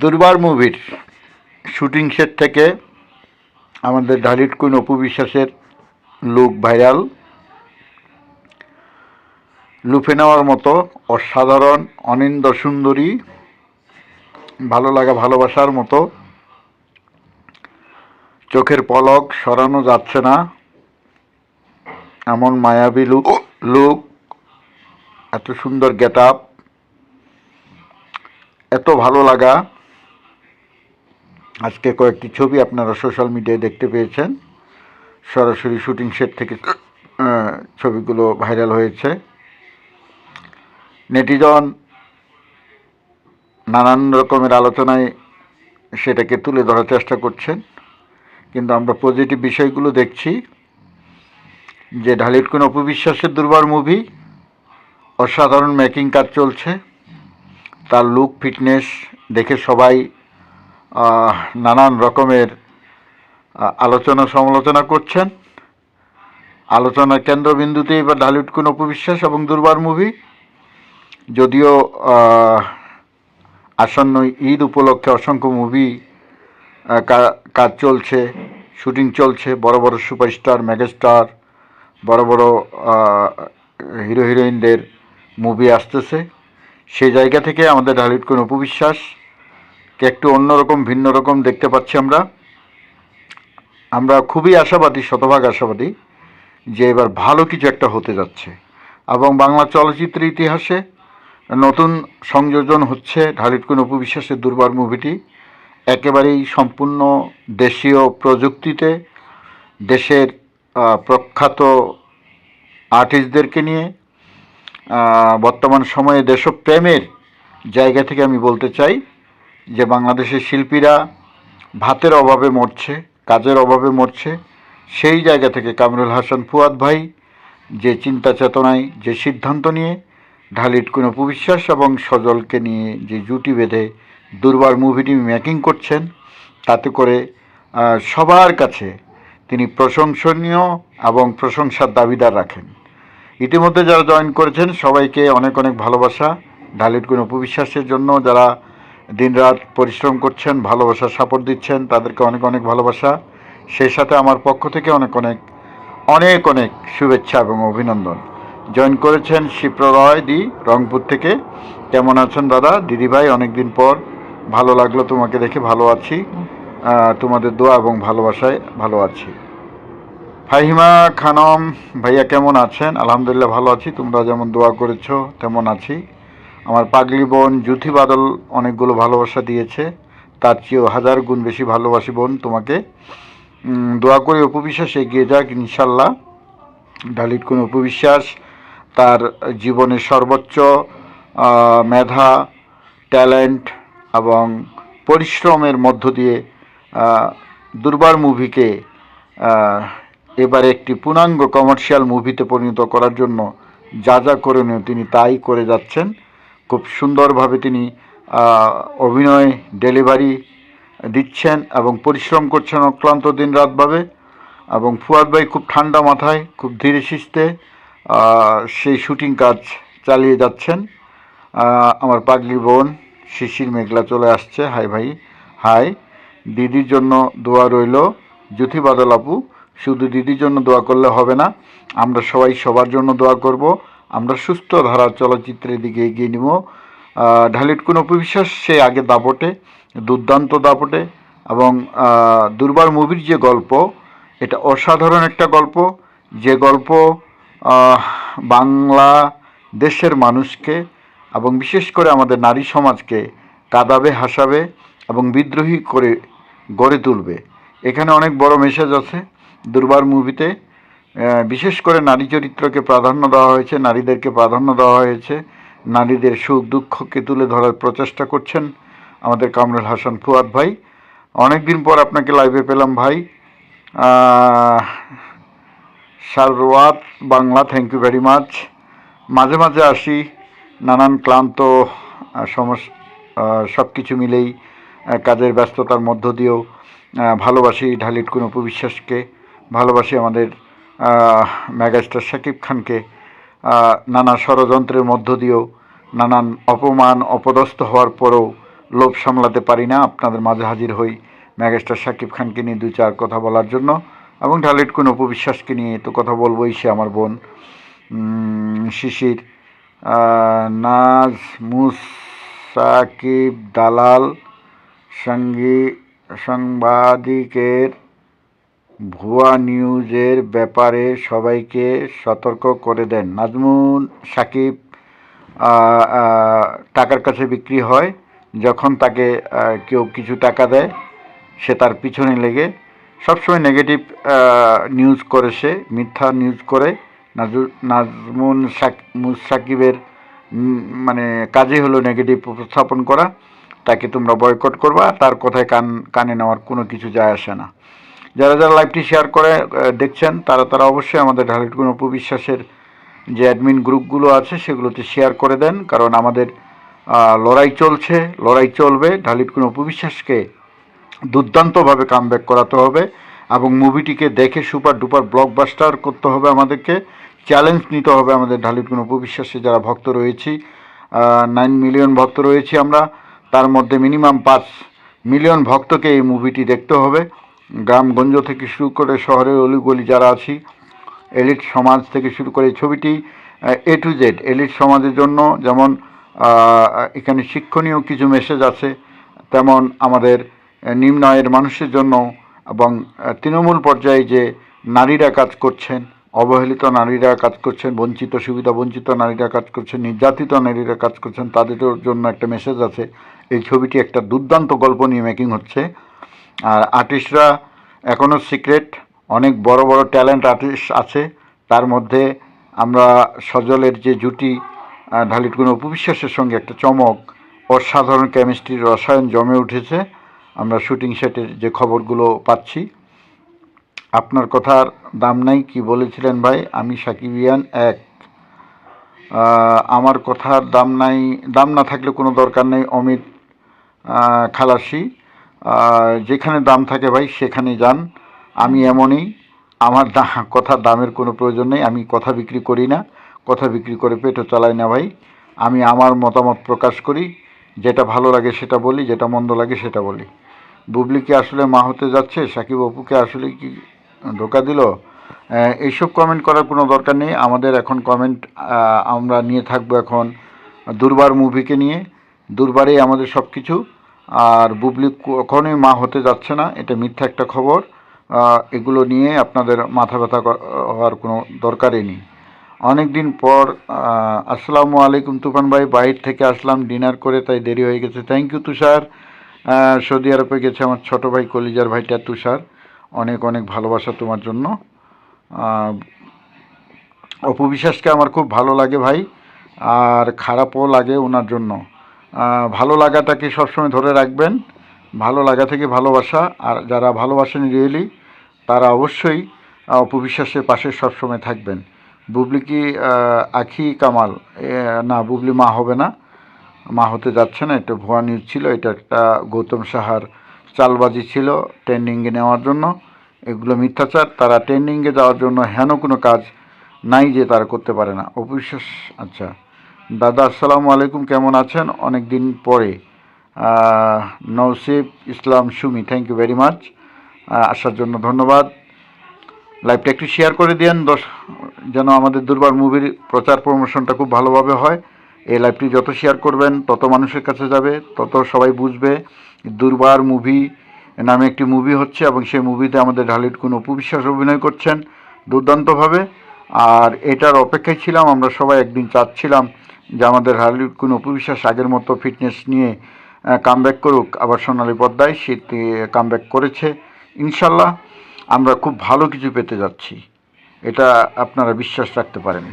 দুর্বার মুভির shooting set থেকে আমাদের ঢালিট কুইন অপু বিশ্বাসের লুক ভাইরাল লুফে নেওয়ার মতো অসাধারণ, অনিন্দ সুন্দরী, ভালো লাগা ভালোবাসার মতো। চোখের পলক সরানো যাচ্ছে না। এমন মায়াবী লুক লুক এত সুন্দর গেট আপ এত ভালো লাগা। আজকে কয়েকটি ছবি আপনারা সোশ্যাল মিডিয়ায় দেখতে পেয়েছেন। সরাসরি শুটিং সেট থেকে ছবিগুলো ভাইরাল হয়েছে। নেটিজন নানান রকমের আলোচনায় সেটাকে তুলে ধরার চেষ্টা করছেন। কিন্তু আমরা পজিটিভ বিষয়গুলো দেখছি যে ঢালির কোন অপবিশ্বাসের দুর্বার মুভি, অসাধারণ মেকিং কাজ চলছে। তার লুক ফিটনেস দেখে সবাই নানান রকমের আলোচনা সমালোচনা করছেন। আলোচনার কেন্দ্রবিন্দুতে এবার ঢালিউড কোন অপবিশ্বাস এবং দুর্বার মুভি। যদিও আসন্ন ঈদ উপলক্ষে অসংখ্য মুভি কাজ চলছে, শুটিং চলছে, বড় বড় সুপারস্টার, মেগাস্টার, বড় বড় হিরো হিরোইনদের মুভি আসতেছে। সেই জায়গা থেকে আমাদের ঢালিউড কোন উপবিশ্বাসকে একটু অন্যরকম ভিন্ন রকম দেখতে পাচ্ছি আমরা। আমরা খুবই আশাবাদী, শতভাগ আশাবাদী, যে এবার ভালো কিছু একটা হতে যাচ্ছে। এবং বাংলা চলচ্চিত্রের ইতিহাসে নতুন সংযোজন হচ্ছে ঢালিউড কোন উপবিশ্বাসের দুর্বার মুভিটি। একেবারেই সম্পূর্ণ দেশীয় প্রযুক্তিতে, দেশের প্রখ্যাত আর্টিস্টদেরকে নিয়ে বর্তমান সময়ে দেশপ্রেমের জায়গা থেকে আমি বলতে চাই। যে বাংলাদেশের শিল্পীরা ভাতের অভাবে মরছে, কাজের অভাবে মরছে, সেই জায়গা থেকে কামরুল হাসান ফুয়াদ ভাই যে চিন্তা চেতনায়, যে সিদ্ধান্ত নিয়ে ঢালিট কোনো বিশ্বাস এবং সজলকে নিয়ে যে জুটি বেঁধে দুর্বার মুভিটি মেকিং করছেন, তাতে করে সবার কাছে তিনি প্রশংসনীয় এবং প্রশংসার দাবিদার রাখেন। ইতিমধ্যে যারা জয়েন করেছেন, সবাইকে অনেক অনেক ভালোবাসা। ঢালির কোনো উপবিশ্বাসের জন্য যারা দিনরাত পরিশ্রম করছেন, ভালোবাসা সাপোর্ট দিচ্ছেন, তাদেরকে অনেক অনেক ভালোবাসা। সেই সাথে আমার পক্ষ থেকে অনেক অনেক অনেক অনেক শুভেচ্ছা এবং অভিনন্দন। জয়েন করেছেন শিপ্র রয় দি, রংপুর থেকে। কেমন আছেন দাদা? দিদিভাই অনেকদিন পর। ভালো লাগল তোমাকে দেখে, ভালো আছি। তোমাদের দোয়া এবং ভালোবাসায় ভালো আছি। ফাহিমা খানম, ভাইয়া কেমন আছেন? আলহামদুলিল্লাহ ভালো আছি। তোমরা যেমন দোয়া করেছ, তেমন আছি। আমার পাগলি বোন জুথি বাদল অনেকগুলো ভালোবাসা দিয়েছে। তার চেয়েও হাজার গুণ বেশি ভালোবাসি বোন তোমাকে। দোয়া করে উপবিশ্বাস এগিয়ে যাক, ইনশাল্লাহ। ডালিট কোন উপবিশ্বাস তার জীবনের সর্বোচ্চ মেধা, ট্যালেন্ট এবং পরিশ্রমের মধ্য দিয়ে দুর্বার মুভিকে এবারে একটি পূর্ণাঙ্গ কমার্শিয়াল মুভিতে পরিণত করার জন্য যা যা করণীয় তিনি তাই করে যাচ্ছেন। খুব সুন্দরভাবে তিনি অভিনয় ডেলিভারি দিচ্ছেন এবং পরিশ্রম করছেন অক্লান্ত দিন রাতভাবে এবং ফুয়াদ ভাই খুব ঠান্ডা মাথায় খুব ধীরে আহ, সেই শুটিং কাজ চালিয়ে যাচ্ছেন। আমার পাগলি বোন শিশির মেঘলা চলে আসছে। হাই ভাই হাই। দিদির জন্য দোয়া রইল। জ্যোতি বাদল আপু শুধু দিদির জন্য দোয়া করলে হবে না আমরা সবাই সবার জন্য দোয়া করব। আমরা সুস্থ ধারার চলচ্চিত্রের দিকে এগিয়ে নিব। ঢালিট কোন অপবিশ্বাস, সে আগে দাপটে দুর্দান্ত দাপটে এবং দুর্বার মুভির যে গল্প, এটা অসাধারণ একটা গল্প। যে গল্প বাংলা দেশের মানুষকে এবং বিশেষ করে আমাদের নারী সমাজকে কাঁদাবে, হাসাবে এবং বিদ্রোহী করে গড়ে তুলবে। এখানে অনেক বড় মেসেজ আছে দুর্বার মুভিতে। বিশেষ করে নারী চরিত্রকে প্রাধান্য দেওয়া হয়েছে, নারীদেরকে প্রাধান্য দেওয়া হয়েছে, নারীদের সুখ দুঃখকে তুলে ধরার প্রচেষ্টা করছেন আমাদের কামরুল হাসান ফুয়াদ ভাই। অনেক দিন পর আপনাকে লাইভে পেলাম ভাই। Sarwat Bangla thank you very much মাঝে মাঝে আসি, নানান ক্লান্ত সমস সব কিছু মিলেই কাজের ব্যস্ততার মধ্য দিয়েও ভালোবাসি ঢালিট কোন উপবিশ্বাসকে ভালোবাসি আমাদের মেগাস্টার শাকিব খানকে নানা ষড়যন্ত্রের মধ্য দিয়েও নানান অপমান, অপদস্থ হওয়ার পরেও লোভ সামলাতে পারি না। আপনাদের মাঝে হাজির হই ম্যাগাস্টার শাকিব খানকে নিয়ে দু চার কথা বলার জন্য এবং ঢালিট কোন উপবিশ্বাসকে নিয়ে তো কথা বলবোই সে আমার বোন। শিশির নাজ, মুসাকিব দালাল সঙ্গী, সাংবাদিকের ভুয়া নিউজের ব্যাপারে সবাইকে সতর্ক করে দেন। নাজমুন সাকিব টাকার কাছে বিক্রি হয়। যখন তাকে কেউ কিছু টাকা দেয়, সে তার পিছনে লেগে সবসময় নেগেটিভ নিউজ করে সে, মিথ্যা নিউজ করে। নাজু, নাজমুন সাক- মুসাকিবের মানে কাজই হলো নেগেটিভ উপস্থাপন করা। তাকে তোমরা বয়কট করবা, তার কথায় কান, কানে নেওয়ার কোনো কিছু যায় আসে না। যারা যারা লাইভটি শেয়ার করে দেখছেন, তারা তারা অবশ্যই আমাদের ঢালিটগুণ উপবিশ্বাসের যে অ্যাডমিন গ্রুপগুলো আছে, সেগুলোতে শেয়ার করে দেন। কারণ আমাদের লড়াই চলছে, লড়াই চলবে। ঢালিটগুণ উপবিশ্বাসকে দুর্দান্তভাবে কামব্যাক করাতে হবে এবং মুভিটিকে দেখে সুপার ডুপার ব্লকবাস্টার করতে হবে আমাদেরকে। চ্যালেঞ্জ নিতে হবে আমাদের ঢালিটগুণ উপবিশ্বাসে যারা ভক্ত রয়েছি। নাইন মিলিয়ন ভক্ত রয়েছি আমরা। তার মধ্যে মিনিমাম পাঁচ মিলিয়ন ভক্তকে এই মুভিটি দেখতে হবে। গ্রামগঞ্জ থেকে শুরু করে শহরের অলিগলি যারা আছি, এলিট সমাজ থেকে শুরু করে ছবিটি, এ টু জেড, এলিট সমাজের জন্য যেমন এখানে শিক্ষণীয় কিছু মেসেজ আছে, তেমন আমাদের নিম্ন আয়ের মানুষের জন্য এবং তৃণমূল পর্যায়ে যে নারীরা কাজ করছেন, অবহেলিত নারীরা কাজ করছেন, বঞ্চিত, সুবিধা বঞ্চিত নারীরা কাজ করছেন, নির্যাতিত নারীরা কাজ করছেন, তাদের জন্য একটা মেসেজ আছে। এই ছবিটি একটা দুর্দান্ত গল্প নিয়ে মেকিং হচ্ছে। আর আর্টিস্টরা এখনও সিক্রেট অনেক বড় বড় ট্যালেন্ট আর্টিস্ট আছে। তার মধ্যে আমরা সজলের যে জুটি ঢালিটগুণ উপবিশ্বাসের সঙ্গে একটা চমক, অসাধারণ কেমিস্ট্রির রসায়ন জমে উঠেছে। আমরা শুটিং সেটের যে খবরগুলো পাচ্ছি। আপনার কথার দাম নাই, কি বলেছিলেন ভাই? আমি সাকিবিয়ান এক। আমার কথার দাম নাই, দাম না থাকলে কোনো দরকার নেই, অমিত খালাসি। যেখানে দাম থাকে ভাই সেখানে যান। আমি এমনই, আমার দা কথার দামের কোনো প্রয়োজন নেই, আমি কথা বিক্রি করি না। কথা বিক্রি করে পেটও চালাই না ভাই। আমি আমার মতামত প্রকাশ করি, যেটা ভালো লাগে সেটা বলি, যেটা মন্দ লাগে সেটা বলি। বুবলি কি আসলে মা হতে যাচ্ছে? সাকিব অপুকে আসলে কি ধোকা দিল? এইসব কমেন্ট করার কোনো দরকার নেই। আমাদের এখন কমেন্ট আমরা নিয়ে থাকব এখন দুর্বার মুভিকে নিয়ে। দুর্বারেই আমাদের সব কিছু আর বুবলি কখনোই মা হতে যাচ্ছে না এটা মিথ্যা একটা খবর। এগুলো নিয়ে আপনাদের মাথা ব্যথা হওয়ার কোনো দরকারই নেই। অনেক দিন পর আসসালামু আলাইকুম তুফান ভাই বাইর থেকে আসলাম ডিনার করে তাই দেরি হয়ে গেছে। Thank you Tushar. সৌদি আরবে গেছে আমার ছোট ভাই কলিজার ভাইটা তুষার। অনেক অনেক ভালোবাসা তোমার জন্য। আহ, অপু বিশ্বাসকে আমার খুব ভালো লাগে ভাই আর খারাপও লাগে ওনার জন্য। ভালো লাগাটাকে সবসময় ধরে রাখবেন। ভালো লাগা থেকে ভালোবাসা আর যারা ভালোবাসেন রিয়েলি তারা অবশ্যই আহ, অপু বিশ্বাসের পাশে সবসময় থাকবেন। বুবলি কি আখি কামাল? না বুবলি মা হবে না। মা হতে যাচ্ছে না এটা ভুয়া নিউজ ছিল এটা একটা গৌতম সাহার চালবাজি ছিল ট্রেন্ডিংয়ে নেওয়ার জন্য। এগুলো মিথ্যাচার তারা ট্রেন্ডিংয়ে যাওয়ার জন্য হেন কোনো কাজ নাই যে তারা করতে পারে না। অবিশ্বাস আচ্ছা। দাদা, আসসালামু আলাইকুম, কেমন আছেন? অনেক দিন পরে Nausif Islam Sumi thank you very much আসার জন্য ধন্যবাদ। লাইভটা একটু শেয়ার করে দিন দশ যেন আমাদের দুর্বার মুভির প্রচার প্রমোশনটা খুব ভালোভাবে হয়। এই লাইভটি যত শেয়ার করবেন, তত মানুষের কাছে যাবে, তত সবাই বুঝবে, দুর্বার মুভি নামে একটি মুভি হচ্ছে এবং সেই মুভিতে আমাদের ঢালির কোনো উপবিশ্বাস অভিনয় করছেন দুর্দান্তভাবে। আর এটার অপেক্ষায় ছিলাম, আমরা সবাই একদিন চাচ্ছিলাম যে আমাদের ঢালির কোনো অপবিশ্বাস আগের মতো ফিটনেস নিয়ে কামব্যাক করুক, আবার সোনালী পদ্মায় সে কামব্যাক করেছে। ইনশাল্লাহ আমরা খুব ভালো কিছু পেতে যাচ্ছি। এটা আপনারা বিশ্বাস রাখতে পারেন।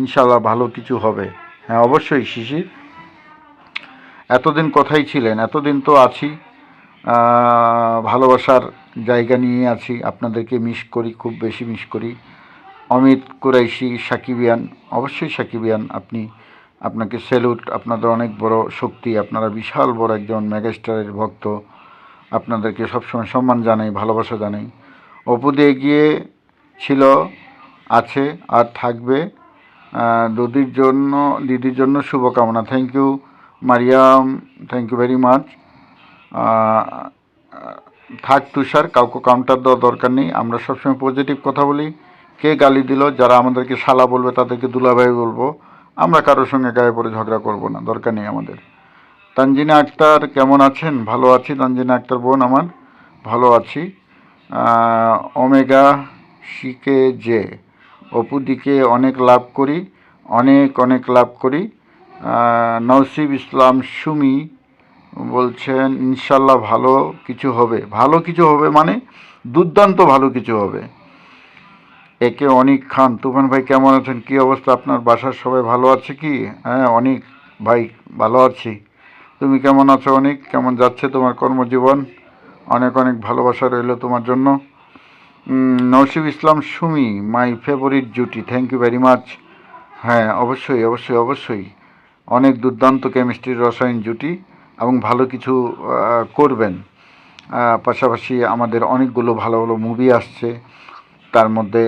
ইনশাল্লাহ ভালো কিছু হবে। হ্যাঁ অবশ্যই শিশির এতদিন কোথায় ছিলেন, এতদিন তো আছি। ভালোবাসার জায়গা নিয়ে আছি। আপনাদেরকে মিস করি, খুব বেশি মিস করি। অমিত কুরাইশি সাকিবিয়ান অবশ্যই সাকিবিয়ান আপনি আপনাকে স্যালুট আপনাদের অনেক বড় শক্তি, আপনারা বিশাল বড় একজন মেগাস্টারের ভক্ত, আপনাদেরকে সবসময় সম্মান জানাই, ভালোবাসা জানাই। অপু দিয়ে গিয়ে ছিল, আছে, আর থাকবে দিদির জন্য দিদির জন্য শুভকামনা। Thank you Mariam thank you very much থাক তুষার, কাউকে কাউন্টার দেওয়ার দরকার নেই। আমরা সবসময় পজিটিভ কথা বলি। কে গালি দিল যারা আমাদেরকে শালা বলবে তাদেরকে দুলাভাই বলব। আমরা কারোর সঙ্গে গায়ে পড়ে ঝগড়া করব না দরকার নেই আমাদের। তানজিনা আক্তার কেমন আছেন? ভালো আছি তানজিনা আক্তার বোন আমার। ভালো আছি। ওমেগা শিকে যে অপুদিকে অনেক লাভ করি অনেক অনেক লাভ করি। আহ, নওসিব ইসলাম সুমি বলছেন ইনশাল্লাহ ভালো কিছু হবে। ভালো কিছু হবে মানে দুর্দান্ত ভালো কিছু হবে। একে অনিক খান, তুফান ভাই কেমন আছেন? কি অবস্থা আপনার? বাসার সবাই ভালো আছে কি? হ্যাঁ অনিক ভাই ভালো আছি। তুমি কেমন আছো অনিক? কেমন যাচ্ছে তোমার কর্মজীবন? অনেক অনেক ভালোবাসা রইল তোমার জন্য। নওশিব ইসলাম সুমি, মাই ফেভারিট জুটি থ্যাংক ইউ ভেরি মাচ হ্যাঁ অবশ্যই অবশ্যই অবশ্যই। অনেক দুর্দান্ত কেমিস্ট্রির রসায়ন জুটি এবং ভালো কিছু করবেন। পাশাপাশি আমাদের অনেকগুলো ভালো ভালো মুভি আসছে। তার মধ্যে